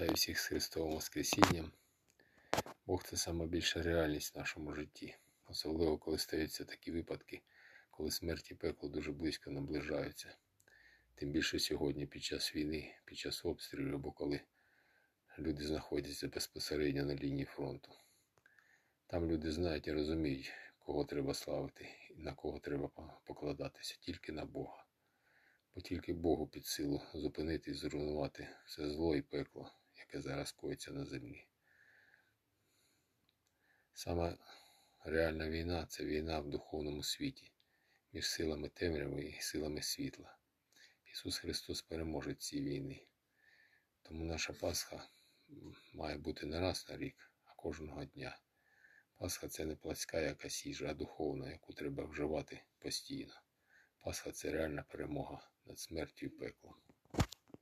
Вітаю всіх з Христовим Воскресінням. Бог це сама більша реальність в нашому житті. Особливо, коли стаються такі випадки, коли смерть і пекло дуже близько наближаються. Тим більше сьогодні, під час війни, під час обстрілів, або коли люди знаходяться безпосередньо на лінії фронту. Там люди знають і розуміють, кого треба славити і на кого треба покладатися, тільки на Бога. Бо тільки Богу під силу зупинити і зруйнувати все зло і пекло, яке зараз коїться на землі. Саме реальна війна це війна в духовному світі між силами темряви і силами світла. Ісус Христос переможе ці війни. Тому наша Пасха має бути не раз на рік, а кожного дня. Пасха це не плацька якась їжа, а духовна, яку треба вживати постійно. Пасха це реальна перемога над смертю і пеклом.